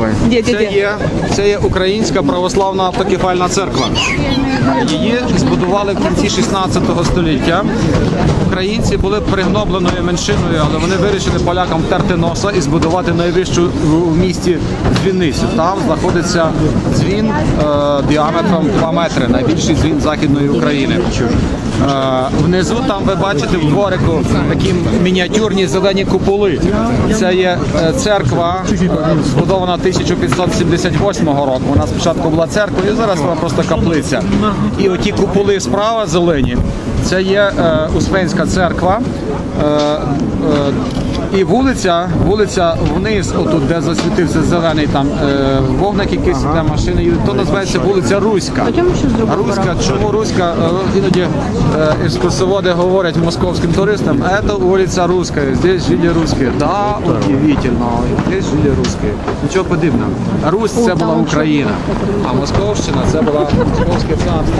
давай. Де, де, Це є, це є Українська православна автокефальна церква. Її збудували в кінці 16 століття. Українці були пригнобленою меншиною, але вони вирішили полякам втерти носа і збудувати найвищу в в місті дзвіницю. Там знаходиться дзвін е, діаметром 2 метри, найбільший дзвін Західної України. Е, внизу там ви бачите в дворику такі мініатюрні зелені куполи. Це є е, церква, е, збудована 1578 року. Вона спочатку була церквою, зараз вона просто каплиця. І оті куполи справа зелені. Це є е, Успенська церква. І вулиця, вулиця вниз, отут, де засвітився зелений там е, вогник, якийсь іде машиною, то називається вулиця Руська. Руська, чому Руська? Е, Іноді е, екскурсоводи говорять московським туристам, це вулиця Руська, здесь жили русські. Да, удивительно, здесь жили русські. Нічого подібного. Русь це була Україна, а Московщина це була Московське царство.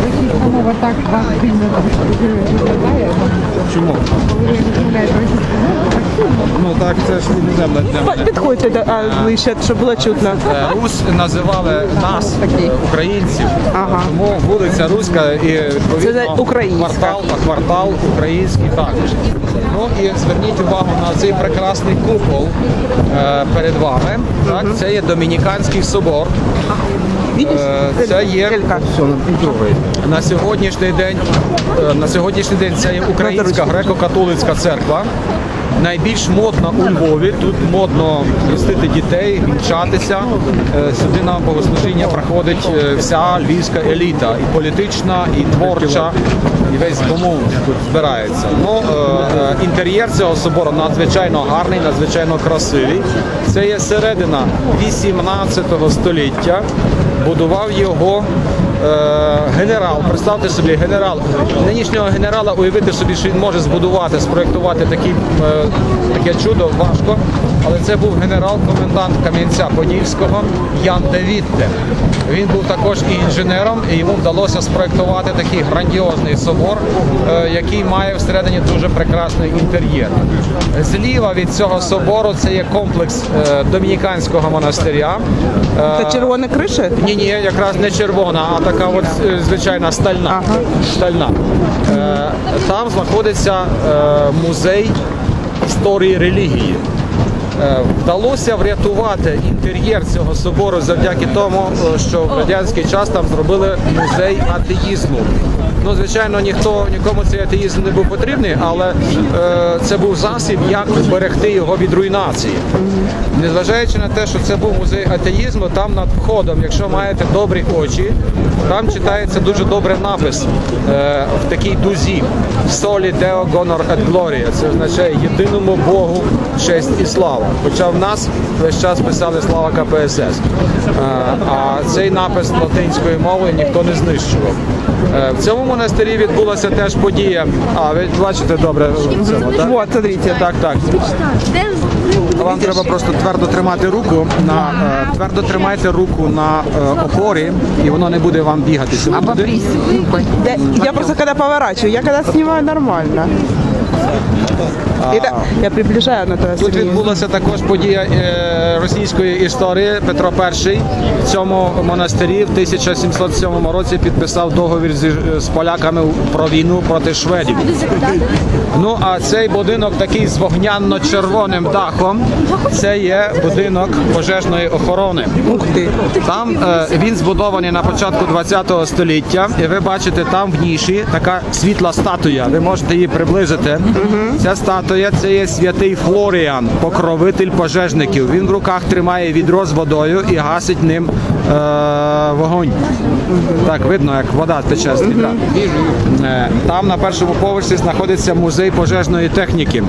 Чому? Ну так, це ж іноземна для мене. Підходьте до- а, ближче, щоб було чутно. Е, Русь називали нас, е, українців, Ага. тому вулиця Руська і Це відповідно українська. квартал, а квартал український також. Ну і зверніть увагу на цей прекрасний купол е, перед вами. Так, це є Домініканський собор. Е, Це є на сьогоднішній день. е, На сьогоднішній день це є Українська греко-католицька церква. Найбільш модна у Львові. Тут модно хрестити дітей, вінчатися. Е, Сюди на богослужіння приходить е, вся львівська еліта, і політична, і творча, і весь комун тут збирається. Ну, е, інтер'єр цього собору надзвичайно гарний, надзвичайно красивий. Це є середина 18 століття. Будував його генерал. Представте собі, генерал нинішнього генерала уявити собі, що він може збудувати, спроектувати такі, е, таке чудо важко. Але це був генерал-комендант Кам'янця Подільського Ян Девітте. Він був також і інженером, і йому вдалося спроектувати такий грандіозний собор, е, який має всередині дуже прекрасний інтер'єр. Зліва від цього собору це є комплекс е, домініканського монастиря. Е, Це червона криша? ні, ні, якраз не червона, а така от звичайна стальна. Ага. стальна. Там знаходиться музей історії релігії. Е, Вдалося врятувати інтер'єр цього собору завдяки тому, е, що в радянський час там зробили музей атеїзму. Ну, звичайно, ніхто нікому цей атеїзм не був потрібний, але е, це був засіб, як вберегти його від руйнації. Незважаючи на те, що це був музей атеїзму, там над входом, якщо маєте добрі очі, там читається дуже добрий напис е, в такій дузі Солі Део Гонор et Gloria. Це означає єдиному Богу честь і слава. Хоча в нас весь час писали слава КПСС. Е, а цей напис латинською мовою ніхто не знищував. Е, в цьому монастирі відбулася теж подія. А ви бачите добре в цьому, так? Вот, смотрите. Так, так. Вам треба просто твердо тримати руку на е, твердо тримайте руку на опорі, і воно не буде вам бігати. Я просто когда поворачиваю, я когда снимаю нормально. Это, я приближаю на то Тут відбулася також подія е, російської історії. Петро І в цьому монастирі в 1707 році підписав договір зі, з поляками про війну проти шведів. Ну а цей будинок такий з вогняно-червоним дахом. Це є будинок пожежної охорони. Там е, він збудований на початку 20 століття, і ви бачите там в ніші така світла статуя. Ви можете її приблизити. Ця статуя це є святий Флоріан, покровитель пожежників. Він в руках тримає відро з водою і гасить ним е, вогонь. Так видно, як вода тече з відра. Е, Там на першому поверсі знаходиться музей пожежної техніки.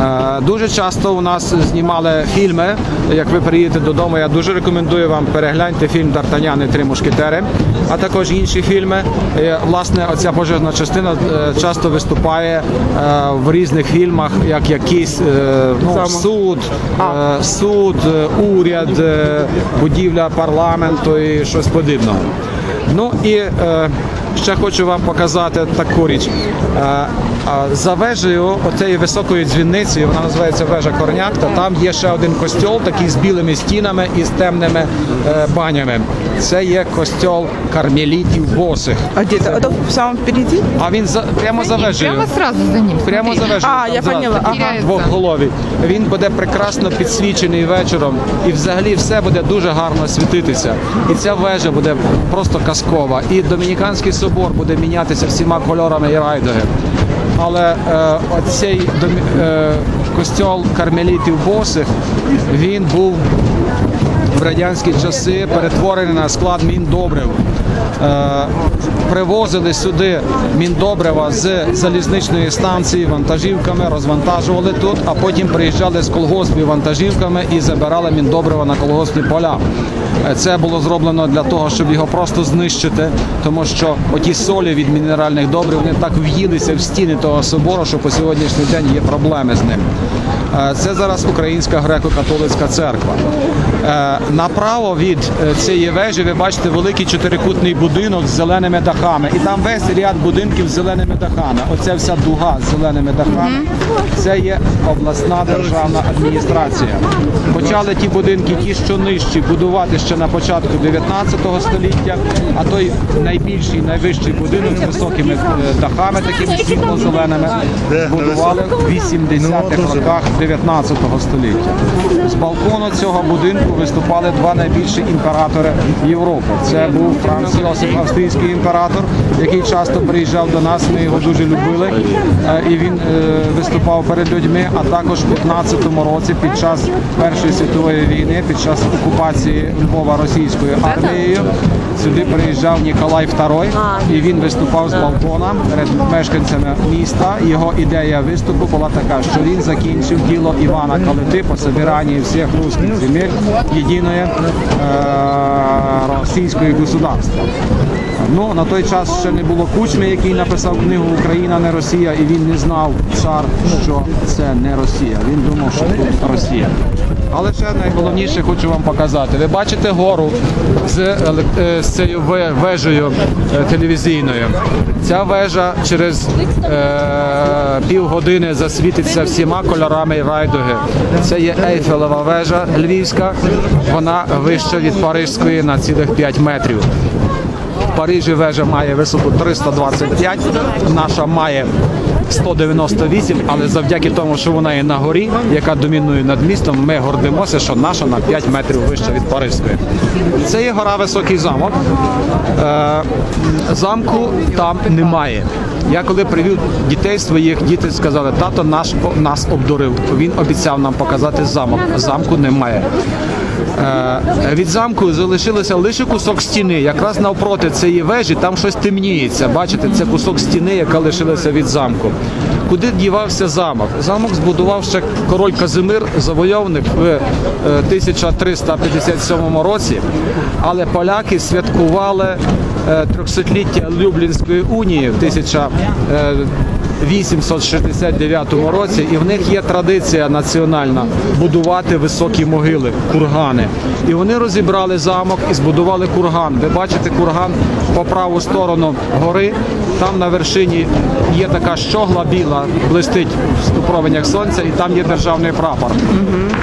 Е, Дуже часто у нас знімали фільми. Як ви приїдете додому, я дуже рекомендую вам перегляньте фільм Д'Артанян і три мушкетери, а також інші фільми. Е, Власне, оця пожежна частина е, часто виступає в різних фільмах, як якийсь ну, суд, суд, уряд, будівля парламенту і щось подібного. Ну і ще хочу вам показати таку річ. Е, За вежею оцієї високої дзвіниці, вона називається вежа Корняк, та там є ще один костьол, такий з білими стінами і з темними е, банями. Це є костьол кармелітів босих. А это? Это в самом впереди? А він за прямо за вежею. Прямо сразу за ним. Прямо за вежею. А, там я поняла, ага. Двохголовий. Він буде прекрасно підсвічений вечором, і взагалі все буде дуже гарно світитися. І ця вежа буде просто казкова. І Домініканський собор буде мінятися всіма кольорами і райдуги. Але е, цей е, костьол кармелітів босих він був в радянські часи перетворений на склад міндобрив. Е, привозили сюди міндобрива з залізничної станції вантажівками, розвантажували тут, а потім приїжджали з колгоспів вантажівками і забирали міндобрива на колгоспні поля. Е, Це було зроблено для того, щоб його просто знищити, тому що оті солі від мінеральних добрив вони так в'їлися в стіни того собору, що по сьогоднішній день є проблеми з ним. Е, Це зараз Українська греко-католицька церква. Е, Направо від е, цієї вежі ви бачите великий чотирикутний будинок з зеленими дахами. І там весь ряд будинків з зеленими дахами. Оця вся дуга з зеленими дахами. Це є обласна державна адміністрація. Почали ті будинки, ті, що нижчі, будувати ще на початку 19 століття, а той найбільший, найвищий будинок з високими е, дахами, такими світло-зеленими, будували в 80-х роках 19 століття. З балкону цього будинку виступали два найбільші імператори Європи. Це був Франц Йосиф, австрійський імператор, який часто приїжджав до нас. Ми його дуже любили. Е, І він е, виступав перед людьми. А також в 15-му році, під час Першої світової війни, під час окупації Львова російською армією, сюди приїжджав Ніколай II, і він виступав з балкона перед мешканцями міста. Його ідея виступу була така, що він закінчив діло Івана Калити по собиранні всіх русських земель єдиної е, російської государства. Ну на той час ще не було кучми, який написав книгу Україна не Росія, і він не знав цар, що це не Росія. Він думав, що тут Росія. Але ще найголовніше хочу вам показати. Ви бачите гору з, е, з цією вежею е, телевізійною. Ця вежа через е, півгодини засвітиться всіма кольорами райдуги. Це є Ейфелева вежа львівська. Вона вища від Парижської на цілих 5 метрів. В Парижі вежа має висоту 325, наша має 198, але завдяки тому, що вона є на горі, яка домінує над містом, ми гордимося, що наша на 5 метрів вища від Паризької. Це є гора Високий замок. Е, замку там немає. Я коли привів дітей своїх, діти сказали, тато наш нас обдурив. Він обіцяв нам показати замок. Замку немає. Е, від замку залишилося лише кусок стіни. Якраз навпроти цієї вежі там щось темніється. Бачите, це кусок стіни, яка лишилася від замку. Куди дівався замок? Замок збудував ще король Казимир, завойовник в е, 1357 році, але поляки святкували е, 300-ліття Люблінської унії в 1000 е, 869 році, і в них є традиція національна будувати високі могили, кургани. І вони розібрали замок і збудували курган. Ви бачите курган по праву сторону гори. Там на вершині є така щогла біла, блистить в променях сонця, і там є державний прапор.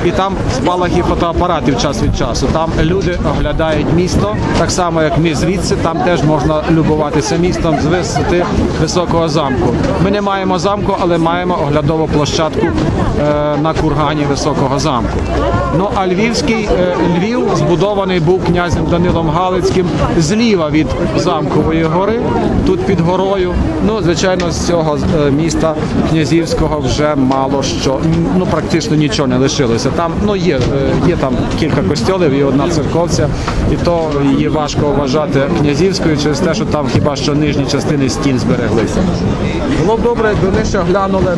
І там спалахи фотоапаратів час від часу. Там люди оглядають місто, так само як ми звідси. Там теж можна любуватися містом з висоти високого замку. Ми не маємо замку, але маємо оглядову площадку е, на кургані високого замку. Ну а львівський е, Львів збудований був князем Данилом Галицьким зліва від замкової гори, тут під горою. Ну, звичайно, з цього е, міста князівського вже мало що, ну практично нічого не лишилося. Там ну є, є там кілька костьолів і одна церковця, і то її важко вважати князівською через те, що там хіба що нижні частини стін збереглися. Було б добре, до ми ще глянули.